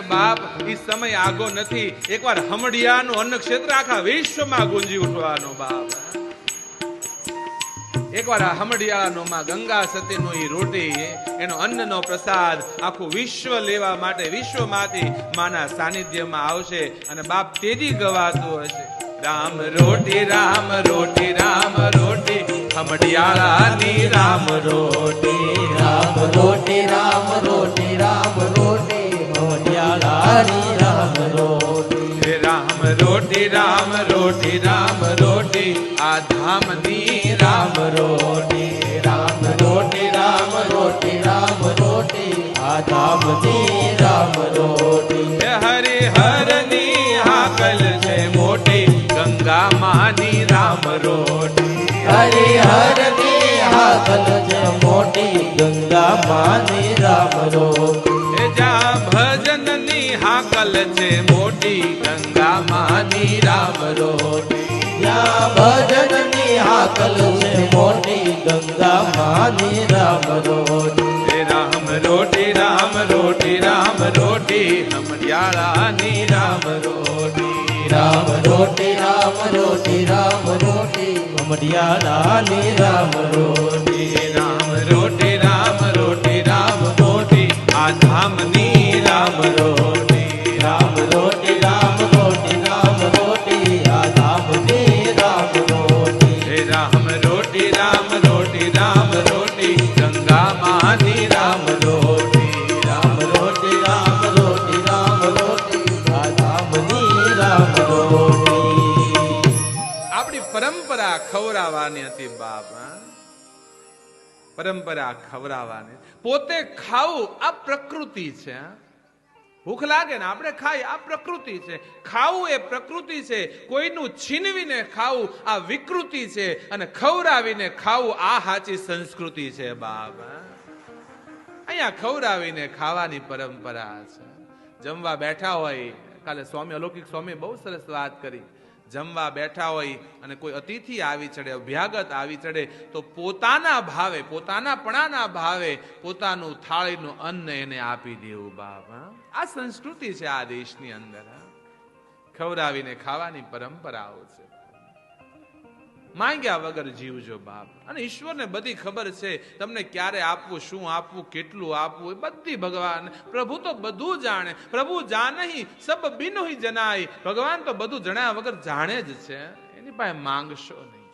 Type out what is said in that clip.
બાપ એ સમય આગો નથી. એકવાર હમડિયાનું અન્ન ક્ષેત્ર આખા વિશ્વમાં ગુંજી ઉઠવાનો બાપ. એકવાર આ હમડિયાળાનો માં ગંગા સતીનો એ રોટી, એનો અન્નનો પ્રસાદ આખું વિશ્વ લેવા માટે વિશ્વમાંથી માના સાનિધ્યમાં આવશે અને બાપ તેજી ગવાતો હશે. રામ રોટી રામ રોટી રામ રોટી, હમડિયાળાની રામ રોટી રામ રોટી રામ રોટી રામ રોટી મોઢિયાળાની રામ રોટી હે રામ રોટી રામ રોટી રામ રોટી. આ ધામની રામ રોટી રામ રોટી રામ રોટી રામ રોટી. આ ધામની રામ રોટી. હરે હરિ હરની હાકલ છે મોટી ગંગા માની રામ રોટી. હરિહરની હાકલ છે મોટી ગંગા માની રામ રોટી. હે ભજનની હાકલ છે મોટી ગંગા માની રામ ભજનની હાકલ છે મોટી ગંગા માની રામ રોટી. રામ રોટી રામ રોટી રામ રોટી હમડિયાળાની રામ રોટી. રામ રોટી રામ રોટી રામ રોટી મમડિયાળાની રામ રોટી. રામ રોટી રામ રોટી રામ રોટી રામ રોટી, ગંગા માની રામ રોટી રામ રોટી રામ રોટી રામ રોટી રામ રોટી. આપણી પરંપરા ખવડાવવાની હતી બાપ પરંપરા ખવડાવવાની. પોતે ખાવું આ પ્રકૃતિ છે? ભૂખ લાગે ને આપણે ખાઈ આ પ્રકૃતિ છે. ખાવું એ પ્રકૃતિ છે. કોઈનું છીનવીને ખાવું, આ વિકૃતિ છે. અને ખવડાવીને ખાવું, આ સાચી સંસ્કૃતિ છે બાબા અહીંયા ખવડાવીને ખાવાની પરંપરા છે. જમવા બેઠા હોય, કાલે સ્વામી, અલૌકિક સ્વામી બહુ સરસ વાત કરી. જમવા બેઠા હોય અને કોઈ અતિથિ આવી ચડે, અભ્યાગત આવી ચડે, તો પોતાના ભાવે પોતાના પણાના ભાવે પોતાનું થાળીનું અન્ન એને આપી દેવું, બાપ આ સંસ્કૃતિ છે આ દેશની અંદર? ખવડાવીને ખાવાની પરંપરાઓ છે માંગ્યા વગર જીવજો બાપ. અને ઈશ્વરને બધી ખબર છે, તમને ક્યારે આપવું, શું આપવું, કેટલું આપવું, એ બધી ભગવાન. પ્રભુ તો બધું જાણે. પ્રભુ જાનહી, સબ બિનહી જનાય ભગવાન તો બધું જણાયા વગર જાણે જ છે. એની પાસે માંગશો નહીં.